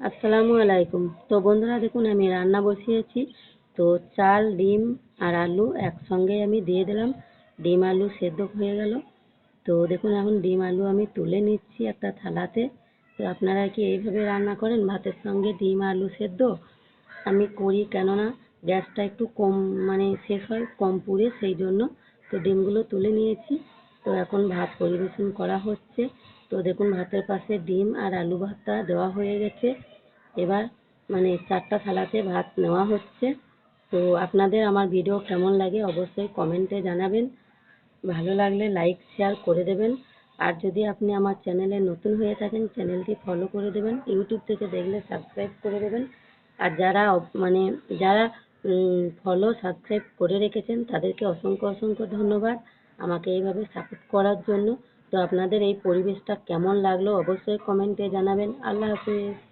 আসসালামু আলাইকুম। তো বন্ধুরা, দেখুন, আমি রান্না বসিয়েছি। তো চাল, ডিম আর আলু একসঙ্গে আমি দিয়ে দিলাম। ডিম আলু সেদ্ধ হয়ে গেল। তো দেখুন, এখন ডিম আলু আমি তুলে নিচ্ছি একটা থালাতে। তো আপনারা কি এইভাবে রান্না করেন? ভাতের সঙ্গে ডিম আলু সেদ্ধ? আমি করি, কেননা গ্যাসটা একটু কম মানে শেষ হয়, কম পুড়ে, সেই জন্য। তো ডিমগুলো তুলে নিয়েছি। তো এখন ভাত পরিবেশন করা হচ্ছে। তো দেখুন, ভাতের পাশে ডিম আর আলু ভাতটা দেওয়া হয়ে গেছে। এবার মানে চারটা থালাতে ভাত নেওয়া হচ্ছে। তো আপনাদের আমার ভিডিও কেমন লাগে অবশ্যই কমেন্টে জানাবেন। ভালো লাগলে লাইক, শেয়ার করে দেবেন। আর যদি আপনি আমার চ্যানেলে নতুন হয়ে থাকেন, চ্যানেলটি ফলো করে দেবেন। ইউটিউব থেকে দেখলে সাবস্ক্রাইব করে দেবেন। আর যারা মানে যারা ফলো সাবস্ক্রাইব করে রেখেছেন, তাদেরকে অসংখ্য অসংখ্য ধন্যবাদ। আমাকে এইভাবে সাপোর্ট করার জন্য। তো আপনাদের এই পরিবেশটা কেমন লাগল অবশ্যই কমেন্টে জানাবেন। আল্লাহ হাফিজ।